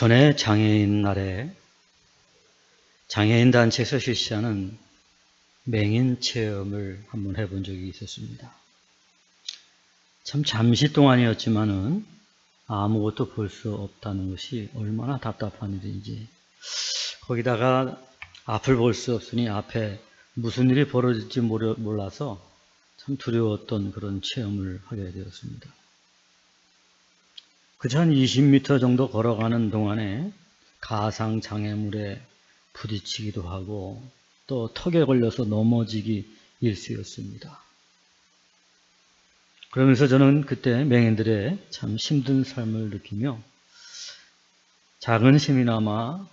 전에 장애인 날에 장애인 단체에서 실시하는 맹인 체험을 한번 해본 적이 있었습니다. 참 잠시 동안이었지만은 아무것도 볼 수 없다는 것이 얼마나 답답한 일인지 거기다가 앞을 볼 수 없으니 앞에 무슨 일이 벌어질지 몰라서 참 두려웠던 그런 체험을 하게 되었습니다. 그저 한 20m 정도 걸어가는 동안에 가상 장애물에 부딪히기도 하고 또 턱에 걸려서 넘어지기 일쑤였습니다. 그러면서 저는 그때 맹인들의 참 힘든 삶을 느끼며 작은 힘이나마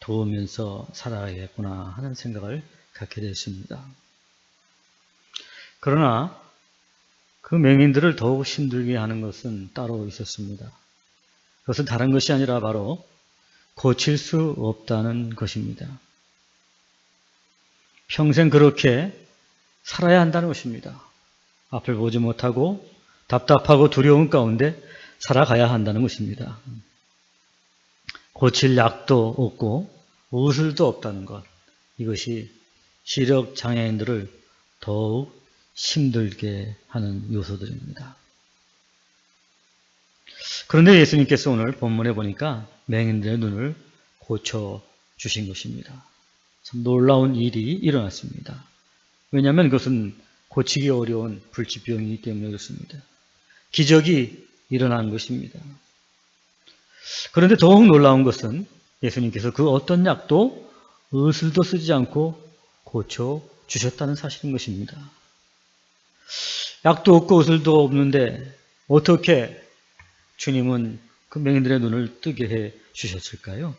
도우면서 살아야겠구나 하는 생각을 갖게 됐습니다. 그러나 그 맹인들을 더욱 힘들게 하는 것은 따로 있었습니다. 그것은 다른 것이 아니라 바로 고칠 수 없다는 것입니다. 평생 그렇게 살아야 한다는 것입니다. 앞을 보지 못하고 답답하고 두려운 가운데 살아가야 한다는 것입니다. 고칠 약도 없고 우술도 없다는 것. 이것이 시력 장애인들을 더욱 힘들게 하는 요소들입니다. 그런데 예수님께서 오늘 본문에 보니까 맹인들의 눈을 고쳐 주신 것입니다. 참 놀라운 일이 일어났습니다. 왜냐하면 그것은 고치기 어려운 불치병이기 때문에 그렇습니다. 기적이 일어난 것입니다. 그런데 더욱 놀라운 것은 예수님께서 그 어떤 약도 의술도 쓰지 않고 고쳐 주셨다는 사실인 것입니다. 약도 없고 의술도 없는데 어떻게 주님은 그 맹인들의 눈을 뜨게 해 주셨을까요?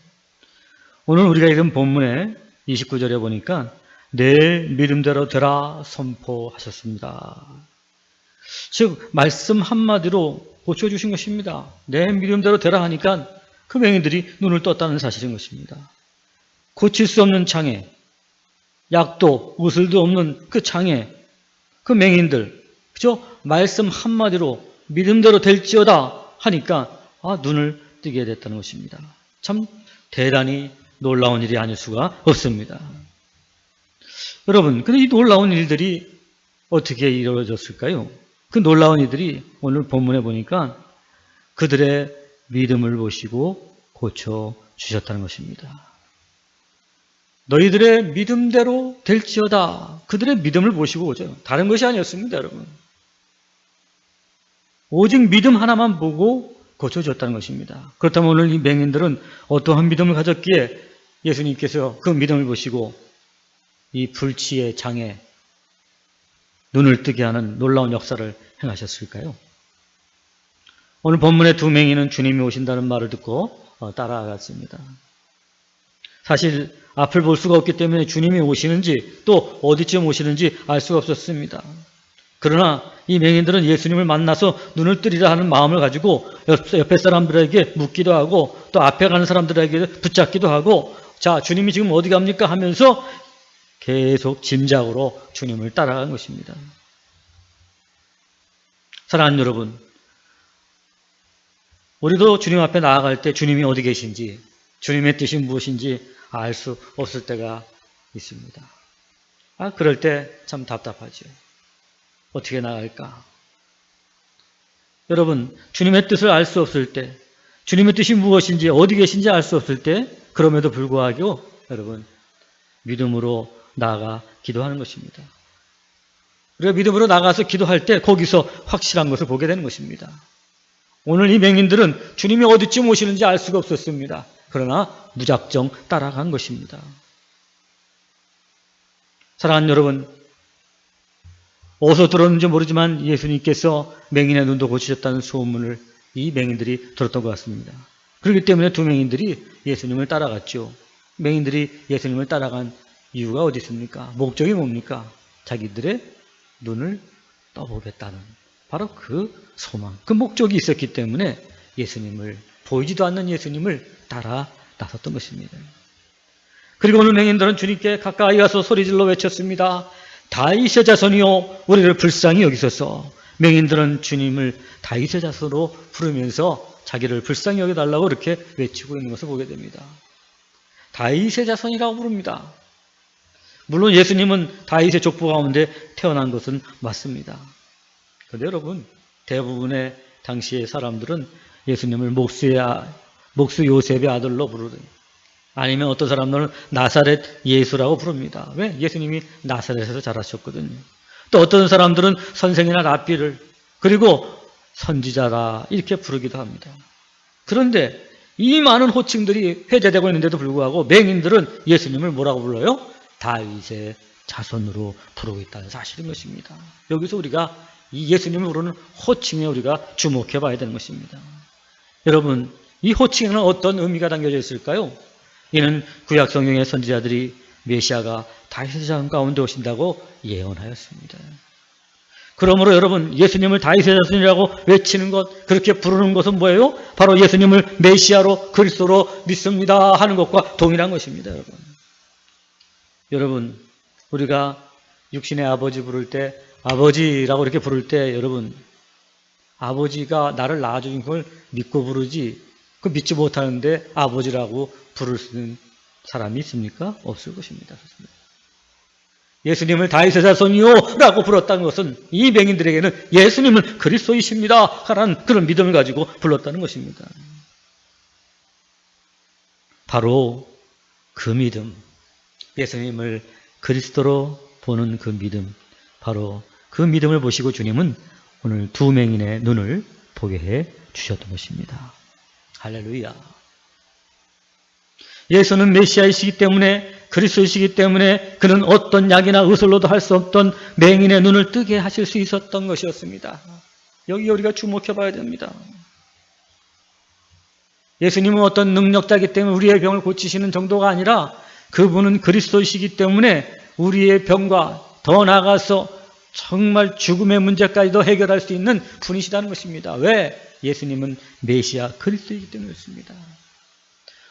오늘 우리가 읽은 본문의 29절에 보니까 내 믿음대로 되라 선포하셨습니다. 즉 말씀 한마디로 고쳐주신 것입니다. 내 믿음대로 되라 하니까 그 맹인들이 눈을 떴다는 사실인 것입니다. 고칠 수 없는 장애, 약도 우슬도 없는 그 장애, 그 맹인들, 그죠? 말씀 한마디로 믿음대로 될지어다 하니까 아 눈을 뜨게 됐다는 것입니다. 참 대단히 놀라운 일이 아닐 수가 없습니다. 여러분, 근데 이 놀라운 일들이 어떻게 이루어졌을까요? 그 놀라운 일들이 오늘 본문에 보니까 그들의 믿음을 보시고 고쳐 주셨다는 것입니다. 너희들의 믿음대로 될지어다. 그들의 믿음을 보시고 오죠. 다른 것이 아니었습니다, 여러분. 오직 믿음 하나만 보고 고쳐줬다는 것입니다. 그렇다면 오늘 이 맹인들은 어떠한 믿음을 가졌기에 예수님께서 그 믿음을 보시고 이 불치의 장애, 눈을 뜨게 하는 놀라운 역사를 행하셨을까요? 오늘 본문의 두 맹인은 주님이 오신다는 말을 듣고 어, 따라갔습니다. 사실 앞을 볼 수가 없기 때문에 주님이 오시는지 또 어디쯤 오시는지 알 수가 없었습니다. 그러나 이 맹인들은 예수님을 만나서 눈을 뜨리라 하는 마음을 가지고 옆에 사람들에게 묻기도 하고 또 앞에 가는 사람들에게 붙잡기도 하고 자 주님이 지금 어디 갑니까 하면서 계속 짐작으로 주님을 따라간 것입니다. 사랑하는 여러분 우리도 주님 앞에 나아갈 때 주님이 어디 계신지 주님의 뜻이 무엇인지 알 수 없을 때가 있습니다. 아 그럴 때 참 답답하죠. 어떻게 나갈까? 여러분, 주님의 뜻을 알 수 없을 때, 주님의 뜻이 무엇인지, 어디 계신지 알 수 없을 때, 그럼에도 불구하고, 여러분, 믿음으로 나아가 기도하는 것입니다. 우리가 믿음으로 나가서 기도할 때, 거기서 확실한 것을 보게 되는 것입니다. 오늘 이 맹인들은 주님이 어디쯤 오시는지 알 수가 없었습니다. 그러나 무작정 따라간 것입니다. 사랑하는 여러분, 어디서 들었는지 모르지만 예수님께서 맹인의 눈도 고치셨다는 소문을 이 맹인들이 들었던 것 같습니다. 그렇기 때문에 두 맹인들이 예수님을 따라갔죠. 맹인들이 예수님을 따라간 이유가 어디 있습니까? 목적이 뭡니까? 자기들의 눈을 떠보겠다는 바로 그 소망, 그 목적이 있었기 때문에 예수님을 보이지도 않는 예수님을 따라 나섰던 것입니다. 그리고 오늘 맹인들은 주님께 가까이 가서 소리질러 외쳤습니다. 다윗의 자손이요 우리를 불쌍히 여기소서 맹인들은 주님을 다윗의 자손으로 부르면서 자기를 불쌍히 여겨달라고 이렇게 외치고 있는 것을 보게 됩니다. 다윗의 자손이라고 부릅니다. 물론 예수님은 다윗의 족보 가운데 태어난 것은 맞습니다. 그런데 여러분 대부분의 당시의 사람들은 예수님을 목수의 아, 목수 요셉의 아들로 부르든 아니면 어떤 사람들은 나사렛 예수라고 부릅니다. 왜? 예수님이 나사렛에서 자라셨거든요. 또 어떤 사람들은 선생이나 랍비를 그리고 선지자라 이렇게 부르기도 합니다. 그런데 이 많은 호칭들이 회자되고 있는데도 불구하고 맹인들은 예수님을 뭐라고 불러요? 다윗의 자손으로 부르고 있다는 사실인 것입니다. 여기서 우리가 이 예수님을 부르는 호칭에 우리가 주목해 봐야 되는 것입니다. 여러분, 이 호칭에는 어떤 의미가 담겨져 있을까요? 이는 구약 성경의 선지자들이 메시아가 다윗의 자손 가운데 오신다고 예언하였습니다. 그러므로 여러분 예수님을 다윗의 자손이라고 외치는 것 그렇게 부르는 것은 뭐예요? 바로 예수님을 메시아로 그리스도로 믿습니다 하는 것과 동일한 것입니다, 여러분. 여러분 우리가 육신의 아버지 부를 때 아버지라고 이렇게 부를 때 여러분 아버지가 나를 낳아주신 걸 믿고 부르지 그 믿지 못하는데 아버지라고 부를 수 있는 사람이 있습니까? 없을 것입니다. 예수님을 다윗의 자손이요 라고 불렀다는 것은 이 맹인들에게는 예수님은 그리스도이십니다 하는 그런 믿음을 가지고 불렀다는 것입니다. 바로 그 믿음, 예수님을 그리스도로 보는 그 믿음, 바로 그 믿음을 보시고 주님은 오늘 두 맹인의 눈을 보게 해 주셨던 것입니다. 할렐루야. 예수는 메시아이시기 때문에 그리스도이시기 때문에 그는 어떤 약이나 의술로도 할 수 없던 맹인의 눈을 뜨게 하실 수 있었던 것이었습니다. 여기 우리가 주목해 봐야 됩니다. 예수님은 어떤 능력자이기 때문에 우리의 병을 고치시는 정도가 아니라 그분은 그리스도이시기 때문에 우리의 병과 더 나아가서 정말 죽음의 문제까지도 해결할 수 있는 분이시다는 것입니다. 왜? 예수님은 메시아 그리스도이기 때문에 그렇습니다.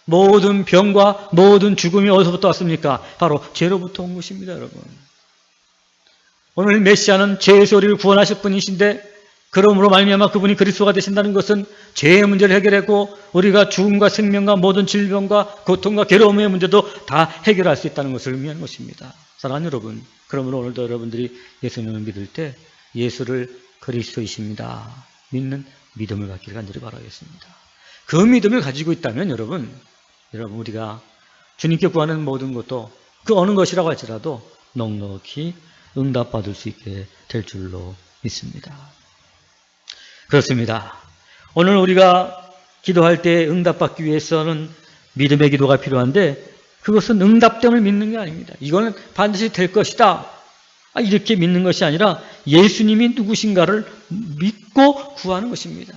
모든 병과 모든 죽음이 어디서부터 왔습니까? 바로 죄로부터 온 것입니다, 여러분. 오늘 메시아는 죄에서 우리를 구원하실 분이신데 그러므로 말미암아 그분이 그리스도가 되신다는 것은 죄의 문제를 해결했고 우리가 죽음과 생명과 모든 질병과 고통과 괴로움의 문제도 다 해결할 수 있다는 것을 의미하는 것입니다. 사랑하는 여러분, 그러므로 오늘도 여러분들이 예수님을 믿을 때 예수를 그리스도이십니다. 믿는 믿음을 갖기를 간절히 바라겠습니다. 그 믿음을 가지고 있다면 여러분 여러분 우리가 주님께 구하는 모든 것도 그 어느 것이라고 할지라도 넉넉히 응답받을 수 있게 될 줄로 믿습니다. 그렇습니다. 오늘 우리가 기도할 때 응답받기 위해서는 믿음의 기도가 필요한데 그것은 응답됨을 믿는 게 아닙니다. 이거는 반드시 될 것이다. 아, 이렇게 믿는 것이 아니라 예수님이 누구신가를 믿고 구하는 것입니다.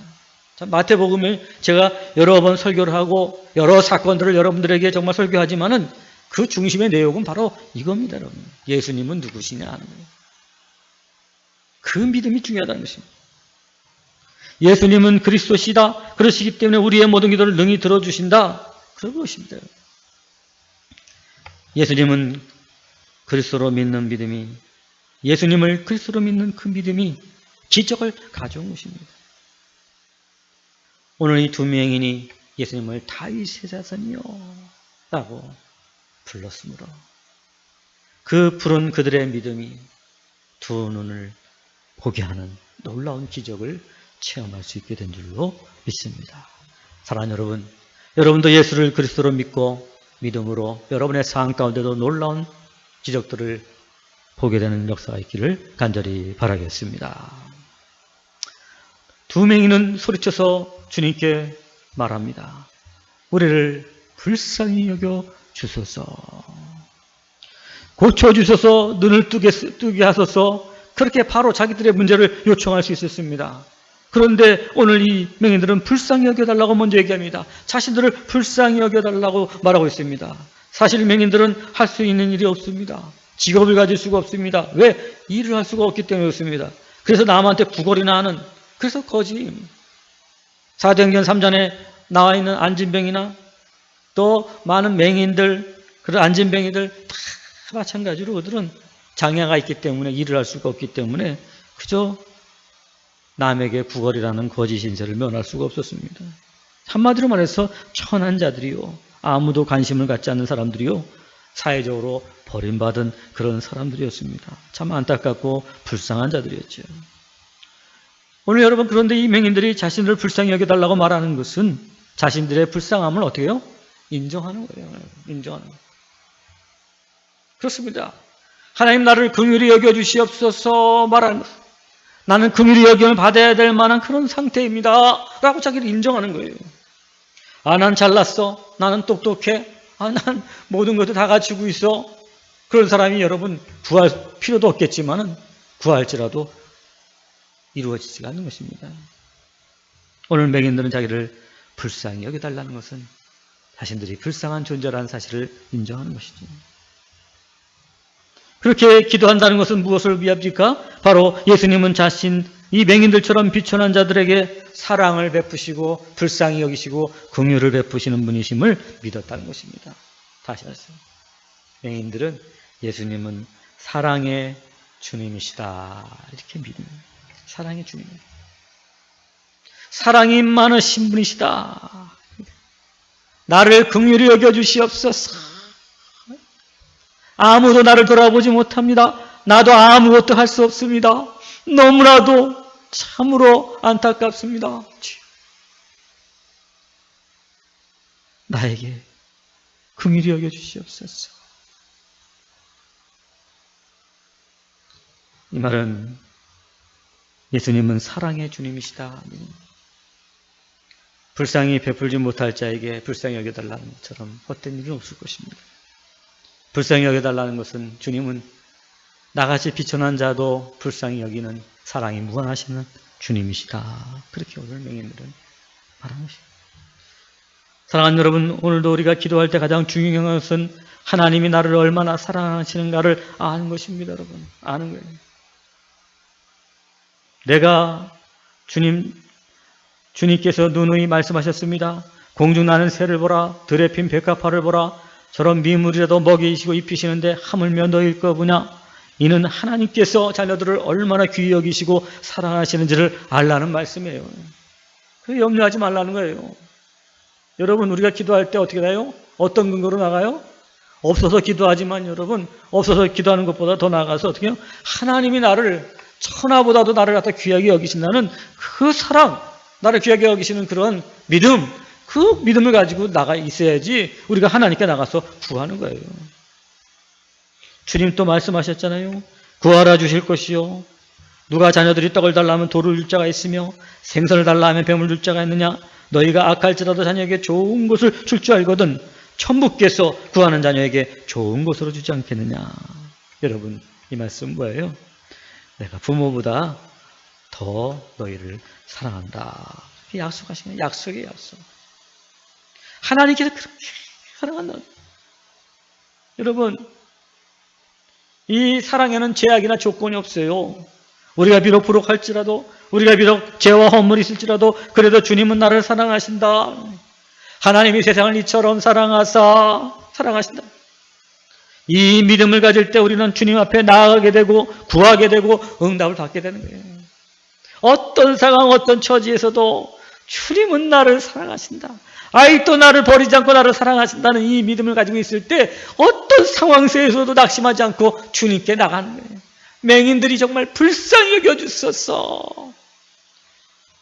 마태복음을 제가 여러 번 설교를 하고 여러 사건들을 여러분들에게 정말 설교하지만은 그 중심의 내용은 바로 이겁니다, 여러분. 예수님은 누구시냐 하는 거예요. 그 믿음이 중요하다는 것입니다. 예수님은 그리스도시다. 그러시기 때문에 우리의 모든 기도를 능히 들어주신다. 그런 것입니다. 예수님은 그리스도로 믿는 믿음이 예수님을 그리스도로 믿는 그 믿음이 기적을 가져온 것입니다. 오늘 이 두 명인이 예수님을 다윗의 자손이요 라고 불렀으므로 그 부른 그들의 믿음이 두 눈을 보게 하는 놀라운 기적을 체험할 수 있게 된 줄로 믿습니다. 사랑하는 여러분, 여러분도 예수를 그리스도로 믿고 믿음으로 여러분의 상황 가운데도 놀라운 기적들을 보게 되는 역사가 있기를 간절히 바라겠습니다. 두 맹인은 소리쳐서 주님께 말합니다. 우리를 불쌍히 여겨 주소서. 고쳐주셔서 눈을 뜨게, 뜨게 하소서 그렇게 바로 자기들의 문제를 요청할 수 있었습니다. 그런데 오늘 이 맹인들은 불쌍히 여겨달라고 먼저 얘기합니다. 자신들을 불쌍히 여겨달라고 말하고 있습니다. 사실 맹인들은 할 수 있는 일이 없습니다. 직업을 가질 수가 없습니다. 왜? 일을 할 수가 없기 때문에 그렇습니다. 그래서 남한테 구걸이나 하는 그래서 거짓. 사도행전 3장에 나와 있는 안진병이나 또 많은 맹인들, 그런 안진병이들 다 마찬가지로 그들은 장애가 있기 때문에 일을 할 수가 없기 때문에 그저 남에게 구걸이라는 거짓 신세를 면할 수가 없었습니다. 한마디로 말해서 천한 자들이요. 아무도 관심을 갖지 않는 사람들이요. 사회적으로 버림받은 그런 사람들이었습니다. 참 안타깝고 불쌍한 자들이었죠. 오늘 여러분 그런데 이 맹인들이 자신을 불쌍히 여겨달라고 말하는 것은 자신들의 불쌍함을 어떻게 해요? 인정하는 거예요. 인정하는 거예요. 그렇습니다. 하나님 나를 긍휼히 여겨주시옵소서 말하는 것. 나는 긍휼히 여김을 받아야 될 만한 그런 상태입니다. 라고 자기를 인정하는 거예요. 아, 난 잘났어. 나는 똑똑해. 아, 난 모든 것도 다 갖추고 있어. 그런 사람이 여러분 구할 필요도 없겠지만은 구할지라도 이루어지지가 않는 것입니다. 오늘 맹인들은 자기를 불쌍히 여겨달라는 것은 자신들이 불쌍한 존재라는 사실을 인정하는 것이죠. 그렇게 기도한다는 것은 무엇을 위합니까? 바로 예수님은 자신 이 맹인들처럼 비천한 자들에게 사랑을 베푸시고 불쌍히 여기시고 긍휼을 베푸시는 분이심을 믿었다는 것입니다. 다시 말씀. 맹인들은 예수님은 사랑의 주님이시다. 이렇게 믿는 사랑의 주님. 사랑이 많으신 분이시다. 나를 긍휼히 여겨 주시옵소서. 아무도 나를 돌아보지 못합니다. 나도 아무것도 할 수 없습니다. 너무나도 참으로 안타깝습니다. 나에게 긍휼히 여겨 주시옵소서. 이 말은 예수님은 사랑의 주님이시다. 불쌍히 베풀지 못할 자에게 불쌍히 여겨달라는 것처럼 헛된 일은 없을 것입니다. 불쌍히 여겨달라는 것은 주님은 나같이 비천한 자도 불쌍히 여기는 사랑이 무한하시는 주님이시다. 그렇게 오늘 명인들은 말하는 것입니다. 사랑하는 여러분, 오늘도 우리가 기도할 때 가장 중요한 것은 하나님이 나를 얼마나 사랑하시는가를 아는 것입니다, 여러분. 아는 거예요. 내가 주님, 주님께서 누누이 말씀하셨습니다. 공중 나는 새를 보라, 들에 핀 백합화를 보라, 저런 미물이라도 먹이시고 입히시는데 하물며 너일 거구나. 이는 하나님께서 자녀들을 얼마나 귀히 여기시고 사랑하시는지를 알라는 말씀이에요. 그 염려하지 말라는 거예요. 여러분 우리가 기도할 때 어떻게 나요? 어떤 근거로 나가요? 없어서 기도하지만 여러분 없어서 기도하는 것보다 더 나아가서 어떻게 해요? 하나님이 나를 천하보다도 나를 갖다 귀하게 여기신다는 그 사랑, 나를 귀하게 여기시는 그런 믿음, 그 믿음을 가지고 나가 있어야지 우리가 하나님께 나가서 구하는 거예요. 주님 또 말씀하셨잖아요. 구하라 주실 것이요. 누가 자녀들이 떡을 달라면 돌을 줄 자가 있으며 생선을 달라 하면 뱀을 줄 자가 있느냐. 너희가 악할지라도 자녀에게 좋은 것을 줄 줄 알거든 천부께서 구하는 자녀에게 좋은 것으로 주지 않겠느냐. 여러분 이 말씀 뭐예요? 내가 부모보다 더 너희를 사랑한다. 약속하시는 약속의 약속. 하나님께서 그렇게 사랑한다. 여러분, 이 사랑에는 제약이나 조건이 없어요. 우리가 비록 부록할지라도, 우리가 비록 죄와 허물이 있을지라도, 그래도 주님은 나를 사랑하신다. 하나님이 세상을 이처럼 사랑하사, 사랑하신다. 이 믿음을 가질 때 우리는 주님 앞에 나아가게 되고, 구하게 되고, 응답을 받게 되는 거예요. 어떤 상황, 어떤 처지에서도 주님은 나를 사랑하신다. 아직도 나를 버리지 않고 나를 사랑하신다는 이 믿음을 가지고 있을 때 어떤 상황 속에서도 낙심하지 않고 주님께 거예요. 맹인들이 정말 불쌍히 여겨주소서.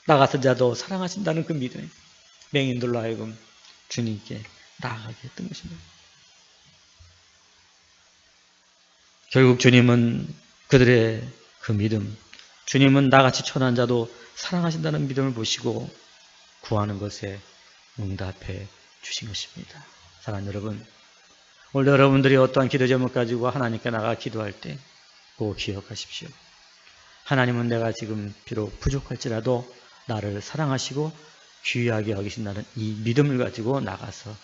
나 같은 자도 사랑하신다는 그 믿음. 맹인들로 하여금 주님께 나아가게 했던 것입니다. 결국 주님은 그들의 그 믿음, 주님은 나같이 천한 자도 사랑하신다는 믿음을 보시고 구하는 것에 응답해 주신 것입니다. 사랑하는 여러분, 오늘 여러분들이 어떠한 기도 제목 가지고 하나님께 나가 기도할 때 꼭 기억하십시오. 하나님은 내가 지금 비록 부족할지라도 나를 사랑하시고 귀하게 여기신다는 이 믿음을 가지고 나가서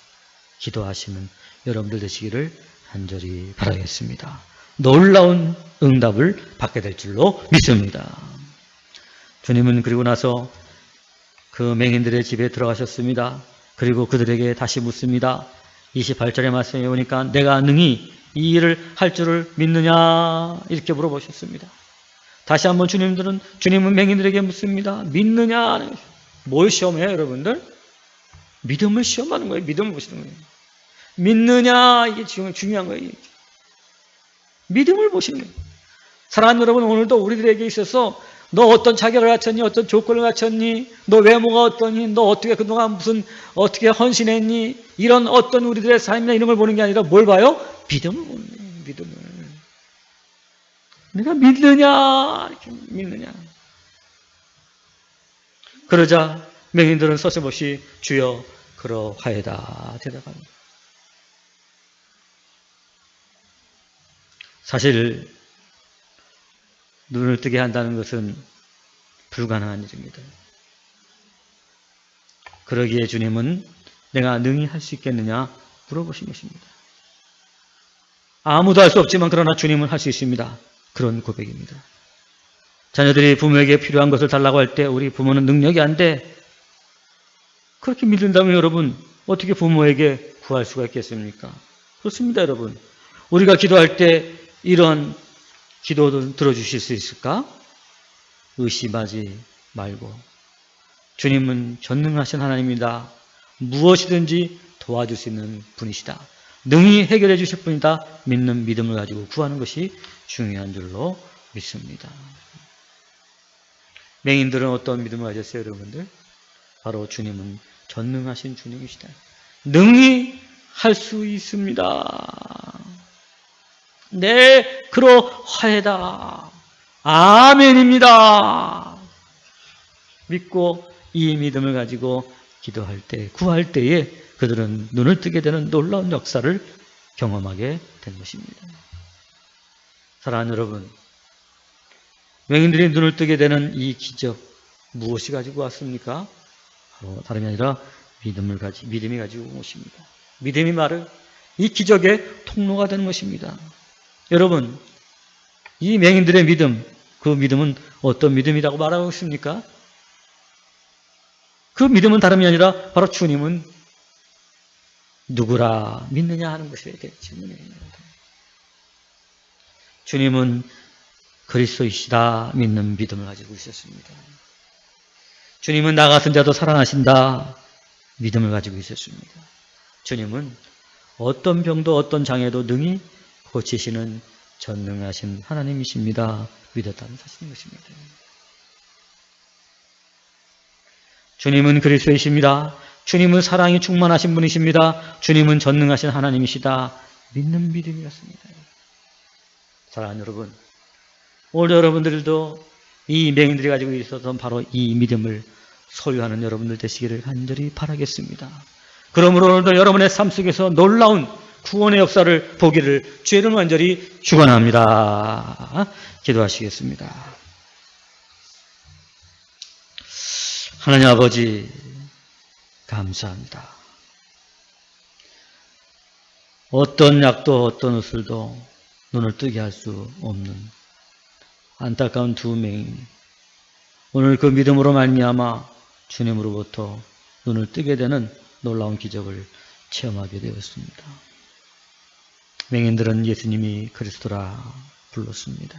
기도하시는 여러분들 되시기를 간절히 바라겠습니다. 놀라운 응답을 받게 될 줄로 믿습니다. 주님은 그리고 나서 그 맹인들의 집에 들어가셨습니다. 그리고 그들에게 다시 묻습니다. 28절의 말씀에 보니까 내가 능히 이 일을 할 줄을 믿느냐 이렇게 물어보셨습니다. 다시 한번 주님들은 주님은 맹인들에게 묻습니다. 믿느냐 뭘 시험해요 여러분들? 믿음을 시험하는 거예요. 믿음을 보시는 거예요. 믿느냐 이게 중- 중요한 거예요. 믿음을 보시는 거예요. 사랑하는 여러분 오늘도 우리들에게 있어서 너 어떤 자격을 갖췄니? 어떤 조건을 갖췄니? 너 외모가 어떠니? 너 어떻게 그동안 무슨 어떻게 헌신했니? 이런 어떤 우리들의 삶이나 이런 걸 보는 게 아니라 뭘 봐요? 믿음을 보는 거예요. 믿음을. 내가 믿느냐? 믿느냐? 그러자 맹인들은 서슴없이 주여 그러하여다 대답합니다. 사실 눈을 뜨게 한다는 것은 불가능한 일입니다. 그러기에 주님은 내가 능히 할 수 있겠느냐 물어보신 것입니다. 아무도 할 수 없지만 그러나 주님은 할 수 있습니다. 그런 고백입니다. 자녀들이 부모에게 필요한 것을 달라고 할 때 우리 부모는 능력이 안 돼. 그렇게 믿는다면 여러분 어떻게 부모에게 구할 수가 있겠습니까? 그렇습니다 여러분. 우리가 기도할 때 이런 기도를 들어주실 수 있을까? 의심하지 말고 주님은 전능하신 하나님이다. 무엇이든지 도와줄 수 있는 분이시다. 능히 해결해 주실 분이다. 믿는 믿음을 가지고 구하는 것이 중요한 줄로 믿습니다. 맹인들은 어떤 믿음을 가졌어요, 여러분들? 바로 주님은 전능하신 주님이시다. 능히 할 수 있습니다. 네, 그러하여다. 아멘입니다. 믿고 이 믿음을 가지고 기도할 때, 구할 때에 그들은 눈을 뜨게 되는 놀라운 역사를 경험하게 된 것입니다. 사랑하는 여러분, 맹인들이 눈을 뜨게 되는 이 기적, 무엇이 가지고 왔습니까? 바로 다름이 아니라 믿음을 가지, 믿음이 가지고 온 것입니다. 믿음이 말을 이 기적의 통로가 되는 것입니다. 여러분, 이 맹인들의 믿음, 그 믿음은 어떤 믿음이라고 말하고 있습니까? 그 믿음은 다름이 아니라 바로 주님은 누구라 믿느냐 하는 것에 대한 질문이에요. 주님은 그리스도이시다 믿는 믿음을 가지고 있었습니다. 주님은 나 같은 자도 사랑하신다 믿음을 가지고 있었습니다. 주님은 어떤 병도 어떤 장애도 능히 고치시는 전능하신 하나님이십니다. 믿었다는 사실인 것입니다. 주님은 그리스도이십니다. 주님은 사랑이 충만하신 분이십니다. 주님은 전능하신 하나님이시다. 믿는 믿음이었습니다. 사랑하는 여러분, 오늘 여러분들도 이 맹인들이 가지고 있었던 바로 이 믿음을 소유하는 여러분들 되시기를 간절히 바라겠습니다. 그러므로 오늘도 여러분의 삶 속에서 놀라운 구원의 역사를 보기를 이름 간절히 축원합니다. 기도하시겠습니다. 하나님 아버지 감사합니다. 어떤 약도 어떤 의술도 눈을 뜨게 할 수 없는 안타까운 두 맹인 오늘 그 믿음으로 말미암아 주님으로부터 눈을 뜨게 되는 놀라운 기적을 체험하게 되었습니다. 맹인들은 예수님이 그리스도라 불렀습니다.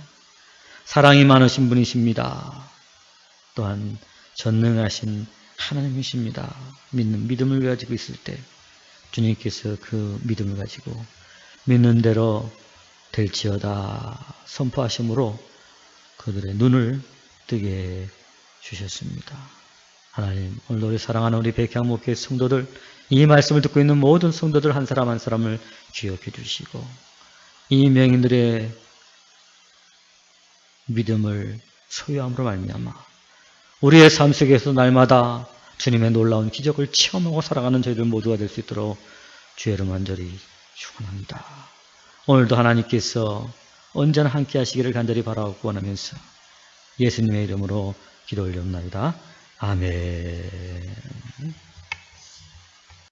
사랑이 많으신 분이십니다. 또한 전능하신 하나님이십니다. 믿는 믿음을 가지고 있을 때 주님께서 그 믿음을 가지고 믿는 대로 될지어다 선포하심으로 그들의 눈을 뜨게 주셨습니다. 하나님 오늘 우리 사랑하는 우리 백향 목회 성도들 이 말씀을 듣고 있는 모든 성도들 한 사람 한 사람을 기억해 주시고 이 명인들의 믿음을 소유함으로 말미암아 우리의 삶 속에서 날마다 주님의 놀라운 기적을 체험하고 살아가는 저희들 모두가 될 수 있도록 주의 이름 간절히 축원합니다. 오늘도 하나님께서 언제나 함께 하시기를 간절히 바라고 원하면서 예수님의 이름으로 기도 올려옵나이다. 아멘.